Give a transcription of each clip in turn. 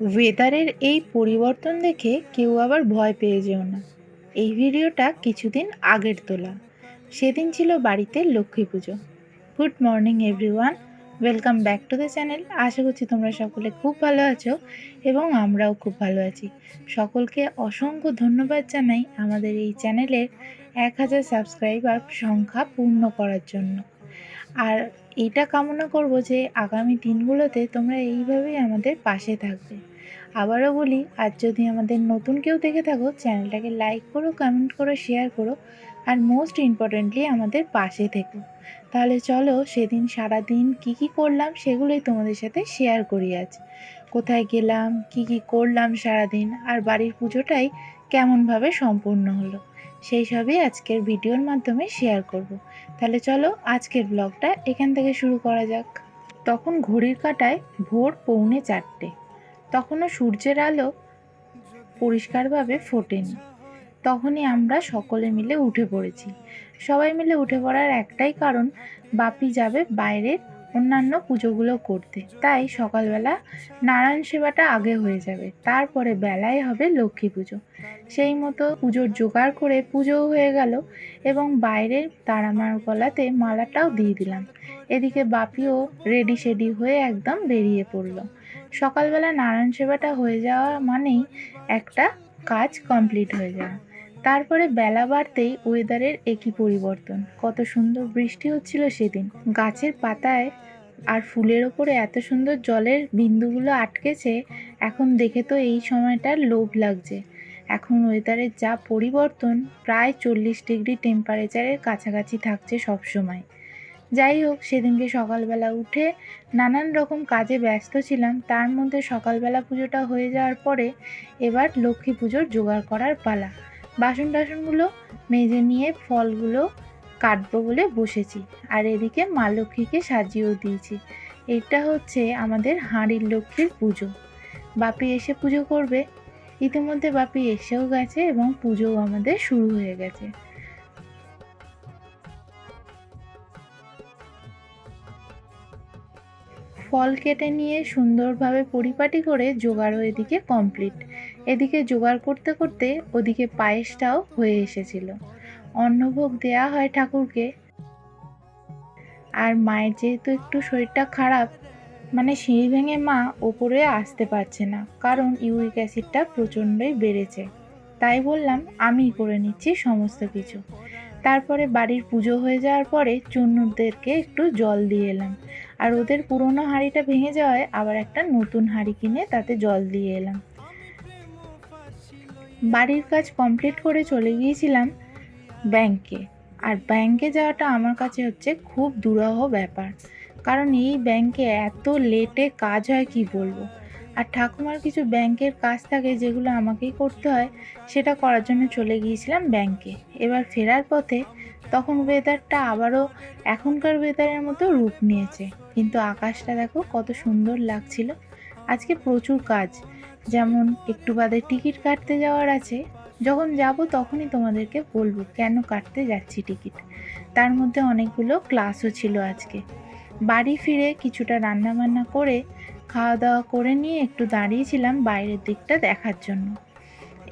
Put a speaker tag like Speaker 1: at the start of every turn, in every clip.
Speaker 1: ওয়েদারের এই পরিবর্তন দেখে কেউ আবার ভয় পেয়ে যেও না। এই ভিডিওটা কিছুদিন আগের তোলা। সেদিন ছিল বাড়িতে Lakshmi Puja. Good morning everyone welcome back to the channel আশা করছি তোমরা সকলে খুব ভালো আছো এবং আমরাও খুব ভালো আছি। সকলকে অসংখ্য ধন্যবাদ জানাই আমাদের এই চ্যানেলের এক হাজার সাবস্ক্রাইবার সংখ্যা পূর্ণ করার জন্য। আর এটা কামনা করব যে আগামী দিনগুলোতে তোমরা এইভাবেই আমাদের পাশে থাকবে। আবারও বলি আর যদি আমাদের নতুন কেউ দেখে থাকো, চ্যানেলটাকে লাইক করো কমেন্ট করো শেয়ার করো, আর মোস্ট ইম্পর্টেন্টলি আমাদের পাশে থেকো। তাহলে চলো সেদিন সারা দিন কী কী করলাম সেগুলোই তোমাদের সাথে শেয়ার করি আজ। কোথায় গেলাম, কি কি করলাম সারাদিন, আর বাড়ির পুজোটাই কেমনভাবে সম্পূর্ণ হলো, সেই সবই আজকের ভিডিওর মাধ্যমে শেয়ার করব। তাহলে চলো আজকের ব্লগটা এখান থেকে শুরু করা যাক। তখন ঘড়ির কাটায় ভোর পৌনে চারটে। তখনও সূর্যের আলো পরিষ্কারভাবে ফোটেনি। তখনই আমরা সকলে মিলে উঠে পড়েছি। সবাই মিলে উঠে পড়ার একটাই কারণ, বাপি যাবে বাইরের অন্যান্য পুজোগুলো করতে। তাই সকালবেলা নারায়ণ সেবাটা আগে হয়ে যাবে, তারপরে বেলায় হবে লক্ষ্মী পুজো। সেই মতো পুজোর জোগাড় করে পুজোও হয়ে গেল এবং বাইরের তারামার গলাতে মালাটাও দিয়ে দিলাম। এদিকে বাপিও রেডি শেডি হয়ে একদম বেরিয়ে পড়ল। সকালবেলা নারায়ণ সেবাটা হয়ে যাওয়া মানেই একটা কাজ কমপ্লিট হয়ে যাওয়া। তারপরে বেলা বাড়তেই ওয়েদারের একই পরিবর্তন। কত সুন্দর বৃষ্টি হচ্ছিল সেদিন। গাছের পাতায় আর ফুলের ওপরে এত সুন্দর জলের বিন্দুগুলো আটকেছে, এখন দেখে তো এই সময়টার লোভ লাগছে। এখন ওয়েদারের যা পরিবর্তন, প্রায় চল্লিশ ডিগ্রি টেম্পারেচারের কাছাকাছি থাকছে সব সময় যাই হোক, সেদিনকে সকালবেলা উঠে নানান রকম কাজে ব্যস্ত ছিলাম। তার মধ্যে সকালবেলা পুজোটা হয়ে যাওয়ার পরে এবার লক্ষ্মী পুজোর জোগাড় করার পালা। বাসন টাসনগুলো মেজে নিয়ে ফলগুলো কাটবো বলে বসেছি। আর এদিকে মা লক্ষ্মীকে সাজিয়েও দিয়েছি। এটা হচ্ছে আমাদের হাঁড়ির লক্ষ্মীর পুজো। বাপি এসে পুজো করবে। ইতিমধ্যে বাপি এসেও গেছে এবং পুজোও আমাদের শুরু হয়ে গেছে। ফল কেটে নিয়ে সুন্দরভাবে পরিপাটি করে জোগাড়ও এদিকে কমপ্লিট। এদিকে জোগাড় করতে করতে ওদিকে পায়েসটাও হয়ে এসেছিল। অন্নভোগ দেয়া হয় ঠাকুরকে। আর মায়ের যেহেতু একটু শরীরটা খারাপ মানে সিঁড়ি ভেঙে মা ওপরে আসতে পারছে না, কারণ ইউরিক অ্যাসিডটা প্রচণ্ডই বেড়েছে। তাই বললাম আমি করে নিচ্ছি সমস্ত কিছু। তারপরে বাড়ির পুজো হয়ে যাওয়ার পরে চুন্নুরদেরকে একটু জল দিয়ে এলাম। আর ওদের পুরনো হাঁড়িটা ভেঙে যাওয়ায় আবার একটা নতুন হাঁড়ি কিনে তাতে জল দিয়ে এলাম। বাড়ির কাজ কমপ্লিট করে চলে গিয়েছিলাম ব্যাংকে। আর ব্যাংকে যাওয়াটা আমার কাছে হচ্ছে খুব দুরহ ব্যাপার। কারণ এই ব্যাংকে এত লেটে কাজ হয়, কি বলব? আর ঠাকুমার কিছু ব্যাংকের কাজ থাকে যেগুলো আমাকেই করতে হয়, সেটা করার জন্য চলে গিয়েছিলাম ব্যাংকে। এবার ফেরার পথে তখন ওয়েদারটা আবারও এখনকার ওয়েদারের মতো রূপ নিয়েছে। কিন্তু আকাশটা দেখো কত সুন্দর লাগছিল। আজকে প্রচুর কাজ। যেমন একটু বাদে টিকিট কাটতে যাওয়ার আছে। যখন যাব তখনই তোমাদেরকে বলব কেন কাটতে যাচ্ছি টিকিট। তার মধ্যে অনেকগুলো ক্লাসও ছিল আজকে। বাড়ি ফিরে কিছুটা রান্নাবান্না করে খাওয়া দাওয়া করে নিয়ে একটু দাঁড়িয়েছিলাম বাইরের দিকটা দেখার জন্য।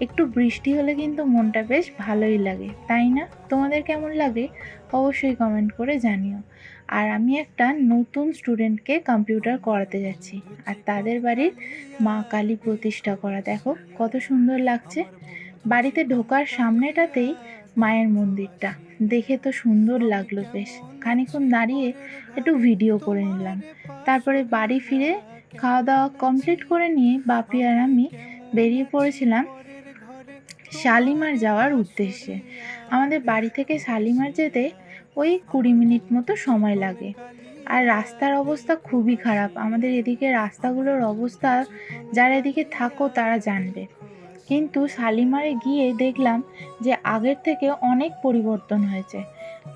Speaker 1: একটু বৃষ্টি হলে কিন্তু মনটা বেশ ভালোই লাগে, তাই না? তোমাদের কেমন লাগে? অবশ্যই কমেন্ট করে জানিও। আর আমি একটা নতুন স্টুডেন্টকে কম্পিউটার করাতে যাচ্ছি, আর তাদের বাড়ির মা কালী প্রতিষ্ঠা করা। দেখো কত সুন্দর লাগছে। বাড়িতে ঢোকার সামনেটাতেই মায়ের মন্দিরটা। দেখে তো সুন্দর লাগল বেশ। খানিক্ষণ দাঁড়িয়ে একটু ভিডিও করে নিলাম। তারপরে বাড়ি ফিরে খাওয়া দাওয়া কমপ্লিট করে নিয়ে বাপি আর আমি বেরিয়ে পড়েছিলাম শালিমার যাওয়ার উদ্দেশ্যে। আমাদের বাড়ি থেকে শালিমার যেতে ওই কুড়ি মিনিট মতো সময় লাগে। আর রাস্তার অবস্থা খুবই খারাপ। আমাদের এদিকে রাস্তাগুলোর অবস্থা, যারা এদিকে থাকো তারা জানবে। কিন্তু শালিমারে গিয়ে দেখলাম যে আগের থেকে অনেক পরিবর্তন হয়েছে।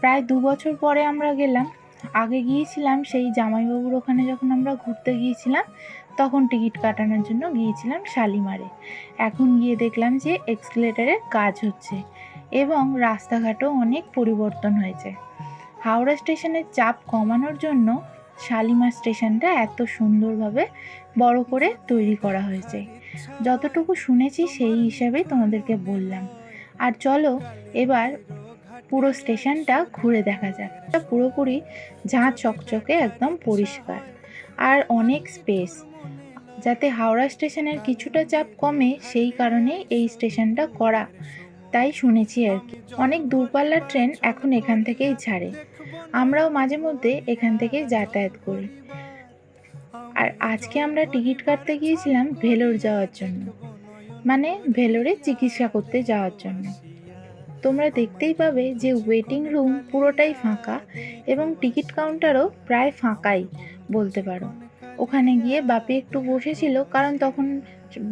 Speaker 1: প্রায় দু বছর পরে আমরা গেলাম আগে গিয়েছিলাম সেই জামাইবাবুর ওখানে যখন আমরা ঘুরতে গিয়েছিলাম, তখন টিকিট কাটানোর জন্য গিয়েছিলাম শালিমারে। এখন গিয়ে দেখলাম যে এক্সিলেটারের কাজ হচ্ছে এবং রাস্তাঘাটও অনেক পরিবর্তন হয়েছে। হাওড়া স্টেশনের চাপ কমানোর জন্য শালিমার স্টেশনটা এত সুন্দরভাবে বড় করে তৈরি করা হয়েছে। যতটুকু শুনেছি সেই হিসাবেই তোমাদেরকে বললাম। আর চলো, এবার পুরো স্টেশনটা ঘুরে দেখা যাক। পুরোপুরি ঝাঁ চকচকে একদম পরিষ্কার। আর অনেক স্পেস যাতে হাওড়া স্টেশনের কিছুটা চাপ কমে, সেই কারণে এই স্টেশনটা করা। তাই শুনেছি আর কি। অনেক দূরপাল্লার ট্রেন এখন এখান থেকেই ছাড়ে। আমরাও মাঝে মধ্যে এখান থেকেই যাতায়াত করি। আর আজকে আমরা টিকিট কাটতে গিয়েছিলাম ভেলোর যাওয়ার জন্য। মানে ভেলোরে চিকিৎসা করতে যাওয়ার জন্য। তোমরা দেখতেই পাবে যে ওয়েটিং রুম পুরোটাই ফাঁকা এবং টিকিট কাউন্টারও প্রায় ফাঁকাই বলতে পারো। ওখানে গিয়ে বাপি একটু বসেছিল কারণ তখন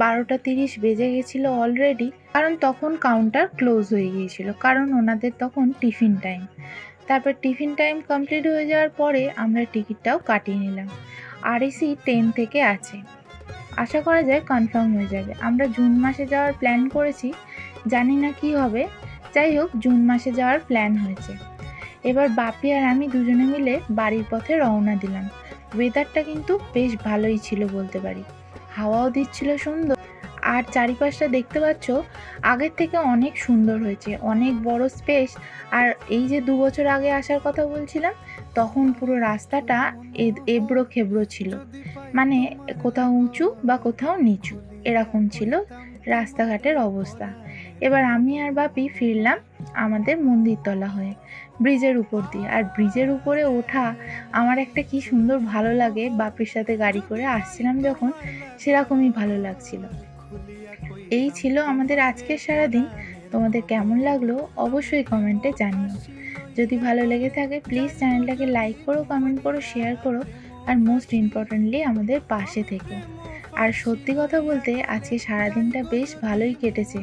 Speaker 1: বারোটা তিরিশ বেজে গেছিল অলরেডি কারণ তখন কাউন্টার ক্লোজ হয়ে গিয়েছিল, কারণ ওনাদের তখন টিফিন টাইম তারপর টিফিন টাইম কমপ্লিট হয়ে যাওয়ার পরে আমরা টিকিটটাও কাটিয়ে নিলাম। আরএসি টেন থেকে আছে। আশা করা যায় কনফার্ম হয়ে যাবে। আমরা জুন মাসে যাওয়ার প্ল্যান করেছি, জানি না কি হবে। যাই হোক, জুন মাসে যাওয়ার প্ল্যান হয়েছে। এবার বাপি আর আমি দুজনে মিলে বাড়ির পথে রওনা দিলাম। ওয়েদারটা কিন্তু বেশ ভালোই ছিল বলতে পারি। হাওয়াও দিচ্ছিল সুন্দর। আর চারিপাশটা দেখতে পাচ্ছ, আগের থেকে অনেক সুন্দর হয়েছে, অনেক বড় স্পেস আর এই যে দু বছর আগে আসার কথা বলছিলাম, তখন পুরো রাস্তাটা এবড়ো খেবড়ো ছিল। মানে কোথাও উঁচু বা কোথাও নিচু, এরকম ছিল রাস্তাঘাটের অবস্থা। এবার আমি আর বাপি ফিরলাম আমাদের মন্দিরতলা হয়ে, ব্রিজের উপর দিয়ে। আর ব্রিজের উপরে ওঠা আমার একটা কি সুন্দর ভালো লাগে। বাপির সাথে গাড়ি করে আসছিলাম যখন, সেরকমই ভালো লাগছিল। এই ছিল আমাদের আজকের সারাদিন। তোমাদের কেমন লাগল অবশ্যই কমেন্টে জানিও। যদি ভালো লেগে থাকে প্লিজ চ্যানেলটাকে লাইক করো কমেন্ট করো শেয়ার করো, আর মোস্ট ইম্পর্টেন্টলি আমাদের পাশে থেকো। আর সত্যি কথা বলতে আজকে সারাদিনটা বেশ ভালোই কেটেছে।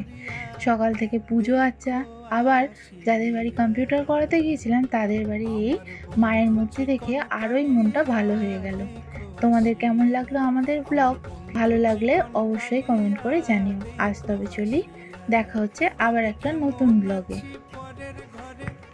Speaker 1: সকাল থেকে পুজো আচ্ছা আবার যাদের বাড়ি কম্পিউটার করাতে গিয়েছিলাম তাদের বাড়ি এই মায়ের মূর্তি দেখে আরোই মনটা ভালো হয়ে গেল। তোমাদের কেমন লাগল আমাদের ব্লগ ভালো লাগলে অবশ্যই কমেন্ট করে জানিও। আজ তবে চলি, দেখা হচ্ছে আবার একটা নতুন ব্লগে